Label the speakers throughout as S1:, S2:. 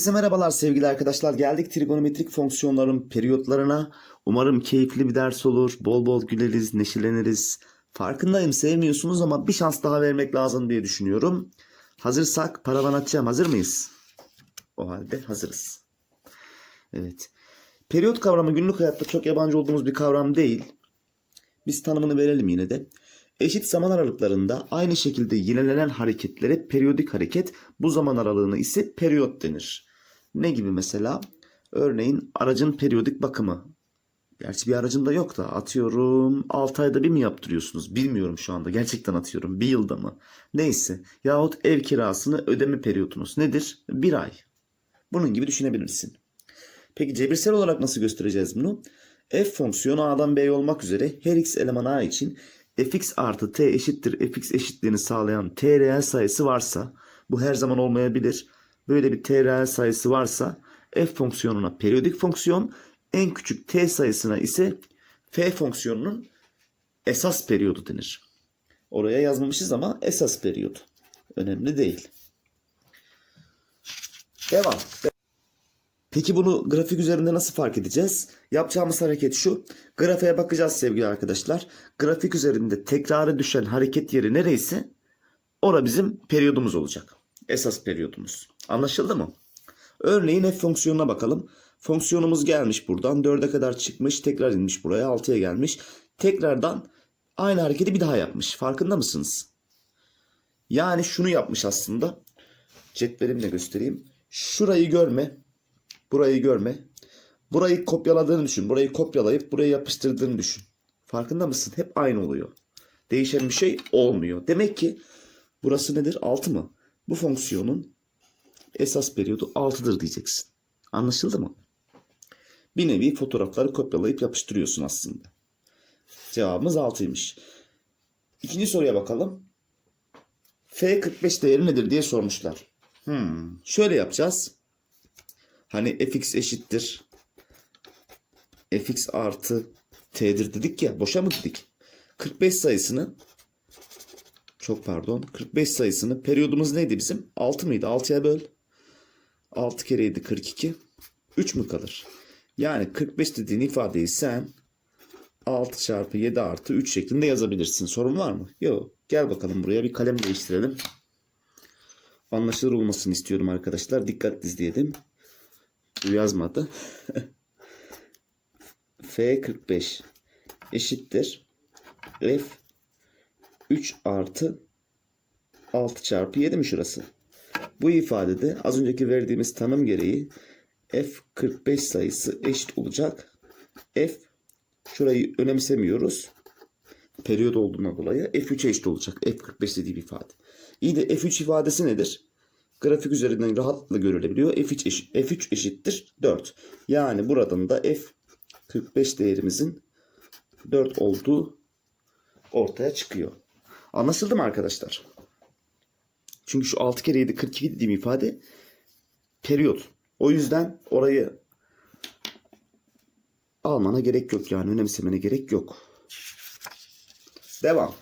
S1: Herkese merhabalar sevgili arkadaşlar. Geldik trigonometrik fonksiyonların periyotlarına. Umarım keyifli bir ders olur. Bol bol güleriz, neşeleniriz. Farkındayım sevmiyorsunuz ama bir şans daha vermek lazım diye düşünüyorum. Hazırsak paravan atacağım. Hazır mıyız? O halde hazırız. Evet. Periyot kavramı günlük hayatta çok yabancı olduğumuz bir kavram değil. Biz tanımını verelim yine de. Eşit zaman aralıklarında aynı şekilde yinelenen hareketlere periyodik hareket, bu zaman aralığına ise periyot denir. Ne gibi mesela? Örneğin aracın periyodik bakımı. Gerçi bir aracın da yok da atıyorum 6 ayda bir mi yaptırıyorsunuz? Bilmiyorum şu anda. Gerçekten atıyorum. Bir yılda mı? Neyse. Yahut ev kirasını ödeme periyotunuz nedir? Bir ay. Bunun gibi düşünebilirsin. Peki cebirsel olarak nasıl göstereceğiz bunu? F fonksiyonu A'dan B'ye olmak üzere her x eleman A için fx artı t eşittir fx eşitliğini sağlayan t reel sayısı varsa bu her zaman olmayabilir. Böyle bir t reel sayısı varsa f fonksiyonuna periyodik fonksiyon en küçük t sayısına ise f fonksiyonunun esas periyodu denir. Oraya yazmamışız ama esas periyodu. Önemli değil. Devam. Peki bunu grafik üzerinde nasıl fark edeceğiz? Yapacağımız hareket şu. Grafiğe bakacağız sevgili arkadaşlar. Grafik üzerinde tekrarı düşen hareket yeri nereyse ora bizim periyodumuz olacak. Esas periyodumuz. Anlaşıldı mı? Örneğin f fonksiyonuna bakalım. Fonksiyonumuz gelmiş buradan 4'e kadar çıkmış tekrar inmiş buraya 6'ya gelmiş. Tekrardan aynı hareketi bir daha yapmış. Farkında mısınız? Yani şunu yapmış aslında. Cetvelimle göstereyim. Şurayı görme. Burayı görme. Burayı kopyaladığını düşün. Burayı kopyalayıp buraya yapıştırdığını düşün. Farkında mısın? Hep aynı oluyor. Değişen bir şey olmuyor. Demek ki burası nedir? 6 mı? Bu fonksiyonun esas periyodu 6'dır diyeceksin. Anlaşıldı mı? Bir nevi fotoğrafları kopyalayıp yapıştırıyorsun aslında. Cevabımız 6'ymış. İkinci soruya bakalım. F45 değeri nedir diye sormuşlar. Hmm, şöyle yapacağız. Hani fx eşittir fx artı t'dir dedik ya boşa mı dedik? 45 sayısını çok pardon 45 sayısını periyodumuz neydi bizim? 6 mıydı? 6'ya böl. 6 kereydi 42. 3 mü kalır? Yani 45 dediğin ifadeyi sen 6 çarpı 7 artı 3 şeklinde yazabilirsin. Sorun var mı? Yok. Gel bakalım buraya bir kalem değiştirelim. Anlaşılır olmasını istiyorum arkadaşlar. Dikkatli izleyelim. Bu yazmadı. F45 eşittir. F 3 artı 6 çarpı 7 mi şurası? Bu ifadede az önceki verdiğimiz tanım gereği F45 sayısı eşit olacak. F şurayı önemsemiyoruz. Periyot olduğundan dolayı F3 eşit olacak. F45 dediği bir ifade. İyi de F3 ifadesi nedir? grafik üzerinden rahatlıkla görülebiliyor. F3, eşit, F3 eşittir 4. Yani buradan da F45 değerimizin 4 olduğu ortaya çıkıyor. Anlaşıldı mı arkadaşlar? Çünkü şu 6 kere 7 42 dediğim ifade periyot. O yüzden orayı almana gerek yok yani önemsemene gerek yok. Devam.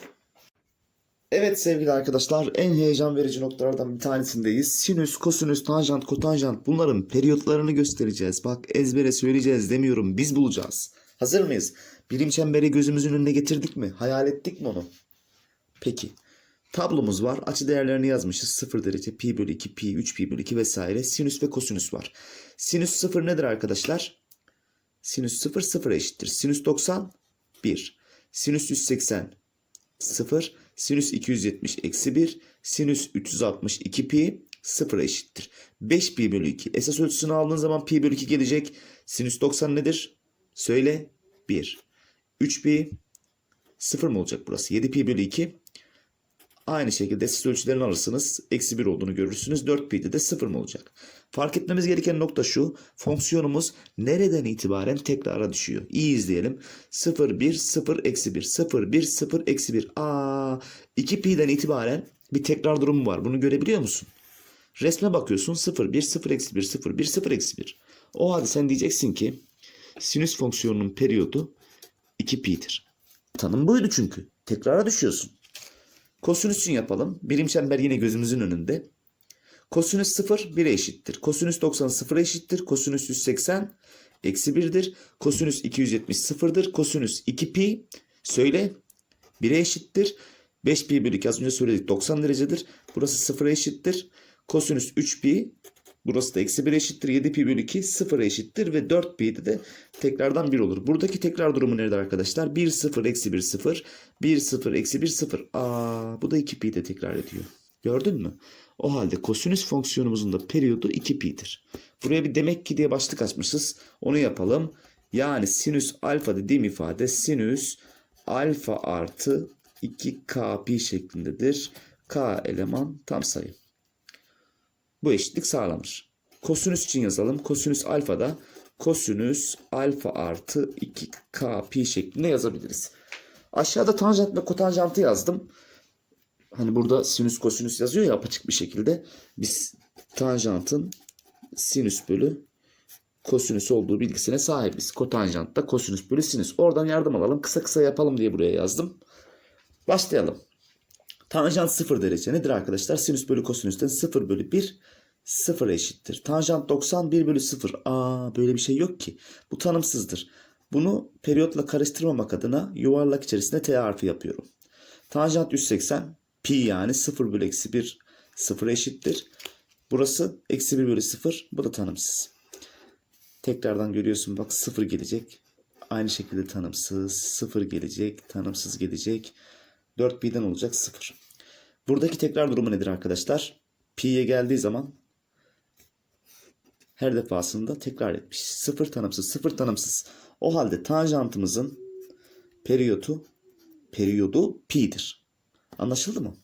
S1: Evet sevgili arkadaşlar en heyecan verici noktalardan bir tanesindeyiz. Sinüs, kosinüs, tanjant, kotanjant bunların periyotlarını göstereceğiz. Bak ezbere söyleyeceğiz demiyorum biz bulacağız. Hazır mıyız? Birim çemberi gözümüzün önüne getirdik mi? Hayal ettik mi onu? Peki. Tablomuz var. Açı değerlerini yazmışız. 0 derece, pi bölü 2, pi, 3 pi bölü 2 vesaire. Sinüs ve kosinüs var. Sinüs 0 nedir arkadaşlar? Sinüs 0 0 eşittir. Sinüs 90 1. Sinüs 180 0. Sinüs 270 eksi 1. Sinüs 362 pi 0 eşittir. 5 pi bölü 2. Esas ölçüsünü aldığın zaman pi bölü 2 gelecek. Sinüs 90 nedir? Söyle. 1. 3 pi 0 mı olacak burası? 7 pi bölü 2. Aynı şekilde esas ölçülerini alırsınız. Eksi 1 olduğunu görürsünüz. 4 pi'de de 0 mı olacak? Fark etmemiz gereken nokta şu. Fonksiyonumuz nereden itibaren tekrara düşüyor? İyi izleyelim. 0, 1, 0, eksi 1. 0, 1, 0, eksi 1. Aa, 2 pi'den itibaren bir tekrar durumu var. Bunu görebiliyor musun? Resme bakıyorsun. 0, 1, 0, eksi 1, 0, 1, 0, eksi 1. O halde sen diyeceksin ki sinüs fonksiyonunun periyodu 2 pi'dir. Tanım buydu çünkü. Tekrara düşüyorsun. Kosinüsün yapalım. Birim çember yine gözümüzün önünde. Kosinüs 0 1'e eşittir. Kosinüs 90 0'a eşittir. Kosinüs 180 eksi 1'dir. Kosinüs 270 0'dır. Kosinüs 2 pi söyle 1'e eşittir. 5 pi bölü 2 az önce söyledik 90 derecedir. Burası 0'a eşittir. Kosinüs 3 pi burası da eksi 1'e eşittir. 7 pi bölü 2 0'a eşittir ve 4 pi de, tekrardan 1 olur. Buradaki tekrar durumu nedir arkadaşlar? 1 0 eksi 1 0 1 0 eksi 1 0. Aa bu da 2 pi de tekrar ediyor. Gördün mü? O halde kosinüs fonksiyonumuzun da periyodu 2 pi'dir. Buraya bir demek ki diye başlık açmışız. Onu yapalım. Yani sinüs alfa dediğim ifade sinüs alfa artı 2k pi şeklindedir. K eleman tam sayı. Bu eşitlik sağlanır. Kosinüs için yazalım. Kosinüs alfa da kosinüs alfa artı 2k pi şeklinde yazabiliriz. Aşağıda tanjant ve kotanjantı yazdım. Hani burada sinüs kosinüs yazıyor ya apaçık bir şekilde. Biz tanjantın sinüs bölü kosinüs olduğu bilgisine sahibiz. Kotanjant da kosinüs bölü sinüs. Oradan yardım alalım. Kısa kısa yapalım diye buraya yazdım. Başlayalım. Tanjant 0 derece nedir arkadaşlar? Sinüs bölü kosinüsten 0 bölü 1 0 eşittir. Tanjant 90 1 bölü 0. Aa böyle bir şey yok ki. Bu tanımsızdır. Bunu periyotla karıştırmamak adına yuvarlak içerisinde T harfi yapıyorum. Tanjant 180 pi yani 0 bölü eksi 1 0 eşittir. Burası eksi 1 bölü 0. Bu da tanımsız. Tekrardan görüyorsun bak 0 gelecek. Aynı şekilde tanımsız. 0 gelecek. Tanımsız gelecek. 4 pi'den olacak 0. Buradaki tekrar durumu nedir arkadaşlar? Pi'ye geldiği zaman her defasında tekrar etmiş. 0 tanımsız, 0 tanımsız. O halde tanjantımızın periyodu periyodu pi'dir. Anlaşıldı mı?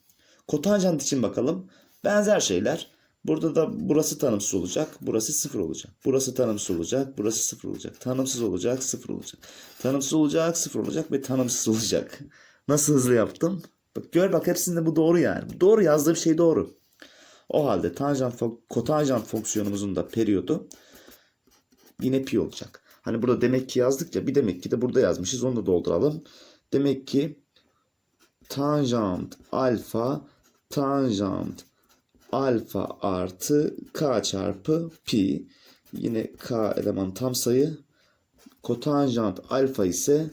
S1: Kotanjant için bakalım. Benzer şeyler. Burada da burası tanımsız olacak. Burası sıfır olacak. Burası tanımsız olacak. Burası sıfır olacak. Tanımsız olacak. Sıfır olacak. Tanımsız olacak. Sıfır olacak. Ve tanımsız olacak. Nasıl hızlı yaptım? Bak gör bak hepsinde bu doğru yani. Doğru yazdığım şey doğru. O halde tanjant, kotanjant fonksiyonumuzun da periyodu yine pi olacak. Hani burada demek ki yazdık ya bir demek ki de burada yazmışız. Onu da dolduralım. Demek ki tanjant alfa tanjant alfa artı k çarpı pi yine k eleman tam sayı kotanjant alfa ise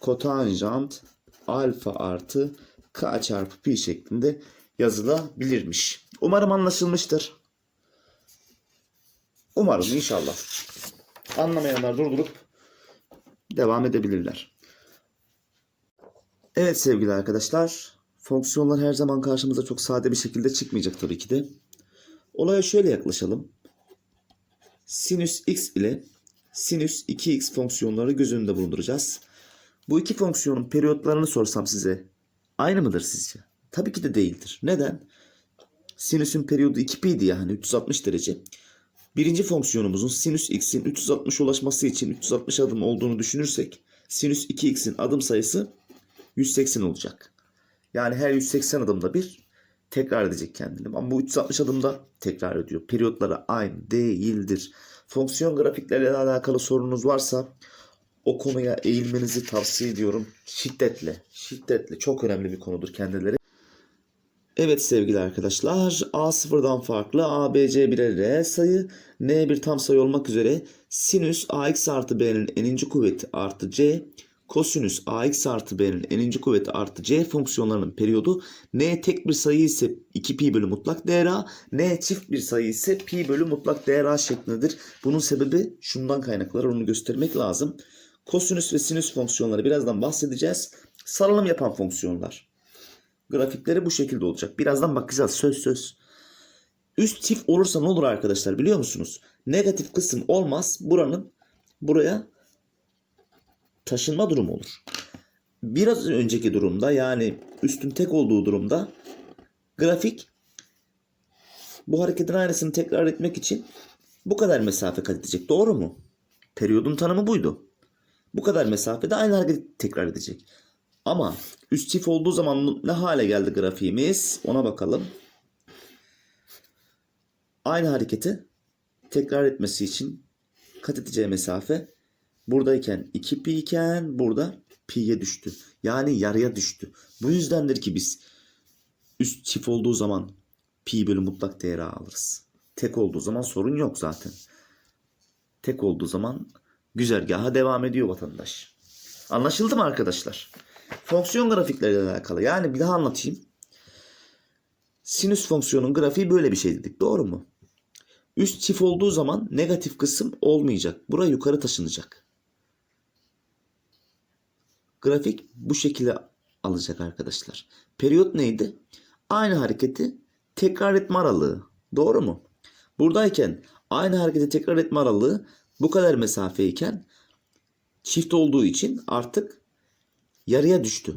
S1: kotanjant alfa artı k çarpı pi şeklinde yazılabilirmiş. Umarım anlaşılmıştır. Umarım inşallah. Anlamayanlar durdurup devam edebilirler. Evet sevgili arkadaşlar. Fonksiyonlar her zaman karşımıza çok sade bir şekilde çıkmayacak tabii ki de. Olaya şöyle yaklaşalım. Sinüs x ile sinüs 2x fonksiyonları göz önünde bulunduracağız. Bu iki fonksiyonun periyotlarını sorsam size aynı mıdır sizce? Tabii ki de değildir. Neden? Sinüsün periyodu 2pi'ydi yani 360 derece. Birinci fonksiyonumuzun sinüs x'in 360 ulaşması için 360 adım olduğunu düşünürsek sinüs 2x'in adım sayısı 180 olacak. Yani her 180 adımda bir tekrar edecek kendini. Ama bu 360 adımda tekrar ediyor. Periyotları aynı değildir. Fonksiyon grafiklerle alakalı sorunuz varsa o konuya eğilmenizi tavsiye ediyorum. Şiddetle, şiddetle çok önemli bir konudur kendileri. Evet sevgili arkadaşlar A sıfırdan farklı A, B, C birer reel sayı N bir tam sayı olmak üzere sinüs AX artı B'nin eninci kuvveti artı C kosinüs AX artı B'nin eninci kuvveti artı C fonksiyonlarının periyodu N tek bir sayı ise 2 pi bölü mutlak değer A N çift bir sayı ise pi bölü mutlak değer A şeklindedir. Bunun sebebi şundan kaynaklanır onu göstermek lazım. Kosinüs ve sinüs fonksiyonları birazdan bahsedeceğiz. Sarılım yapan fonksiyonlar. Grafikleri bu şekilde olacak. Birazdan bakacağız söz söz. Üst çift olursa ne olur arkadaşlar biliyor musunuz? Negatif kısım olmaz. Buranın buraya taşınma durumu olur. Biraz önceki durumda yani üstün tek olduğu durumda grafik bu hareketin aynısını tekrar etmek için bu kadar mesafe kat edecek. Doğru mu? Periyodun tanımı buydu. Bu kadar mesafede aynı hareketi tekrar edecek. Ama üst çift olduğu zaman ne hale geldi grafiğimiz? Ona bakalım. Aynı hareketi tekrar etmesi için kat edeceği mesafe buradayken 2 pi iken burada pi'ye düştü. Yani yarıya düştü. Bu yüzdendir ki biz üst çift olduğu zaman pi bölü mutlak değeri alırız. Tek olduğu zaman sorun yok zaten. Tek olduğu zaman güzergaha devam ediyor vatandaş. Anlaşıldı mı arkadaşlar? Fonksiyon grafikleriyle alakalı. Yani bir daha anlatayım. Sinüs fonksiyonun grafiği böyle bir şey dedik. Doğru mu? Üst çift olduğu zaman negatif kısım olmayacak. Buraya yukarı taşınacak. Grafik bu şekilde alacak arkadaşlar. Periyot neydi? Aynı hareketi tekrar etme aralığı. Doğru mu? Buradayken aynı hareketi tekrar etme aralığı bu kadar mesafeyken çift olduğu için artık yarıya düştü.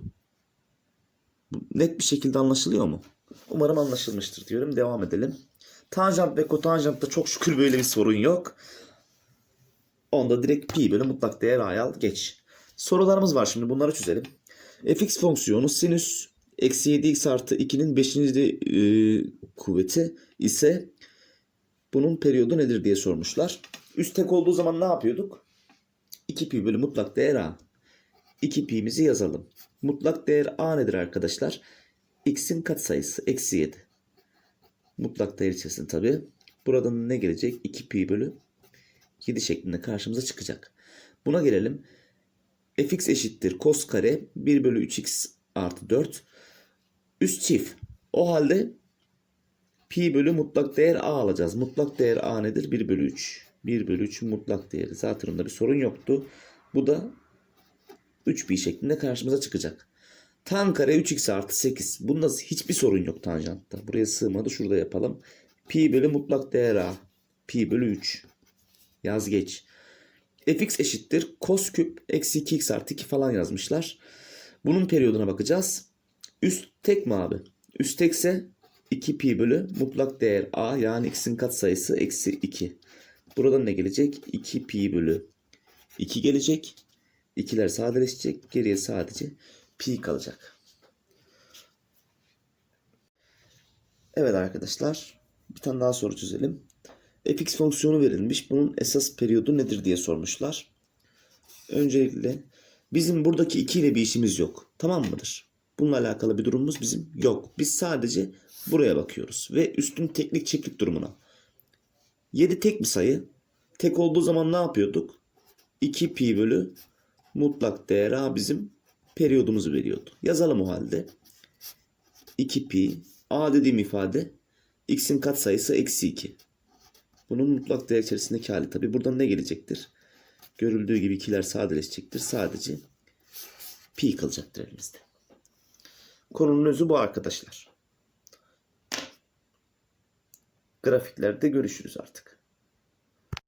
S1: Net bir şekilde anlaşılıyor mu? Umarım anlaşılmıştır diyorum. Devam edelim. Tanjant ve kotanjantta çok şükür böyle bir sorun yok. Onda direkt pi bölü mutlak değer a'ya al geç. Sorularımız var şimdi bunları çözelim. fx fonksiyonu sinüs eksi 7x artı 2'nin 5. kuvveti ise bunun periyodu nedir diye sormuşlar. Üst tek olduğu zaman ne yapıyorduk? 2 pi bölü mutlak değer a. 2 pi'mizi yazalım. Mutlak değer a nedir arkadaşlar? x'in katsayısı eksi 7. Mutlak değer içerisinde tabi. Buradan ne gelecek? 2 pi bölü 7 şeklinde karşımıza çıkacak. Buna gelelim. fx eşittir cos kare 1 bölü 3x artı 4. Üst çift. O halde pi bölü mutlak değer a alacağız. Mutlak değer a nedir? 1 bölü 3. 1 bölü 3 mutlak değeri. Onda bir sorun yoktu. Bu da 3 pi şeklinde karşımıza çıkacak. Tan kare 3x artı 8. Bunda hiçbir sorun yok tanjantta. Buraya sığmadı. Şurada yapalım. Pi bölü mutlak değer a. Pi bölü 3. Yaz geç. fx eşittir. Cos küp eksi 2x artı 2 falan yazmışlar. Bunun periyoduna bakacağız. Üst tek mi abi? Üst tekse 2 pi bölü mutlak değer a yani x'in katsayısı eksi 2. Buradan ne gelecek? 2 pi bölü 2 gelecek. İkiler sadeleşecek. Geriye sadece pi kalacak. Evet arkadaşlar. Bir tane daha soru çözelim. fx fonksiyonu verilmiş. Bunun esas periyodu nedir diye sormuşlar. Öncelikle bizim buradaki 2 ile bir işimiz yok. Tamam mıdır? Bununla alakalı bir durumumuz bizim yok. Biz sadece buraya bakıyoruz. Ve üstün teklik çiftlik durumuna. 7 tek bir sayı. Tek olduğu zaman ne yapıyorduk? 2 pi bölü mutlak değer a bizim periyodumuzu veriyordu. Yazalım o halde. 2 pi a dediğim ifade x'in katsayısı eksi 2. Bunun mutlak değer içerisindeki hali tabi. Buradan ne gelecektir? Görüldüğü gibi ikiler sadeleşecektir. Sadece pi kalacaktır elimizde. Konunun özü bu arkadaşlar. Grafiklerde görüşürüz artık.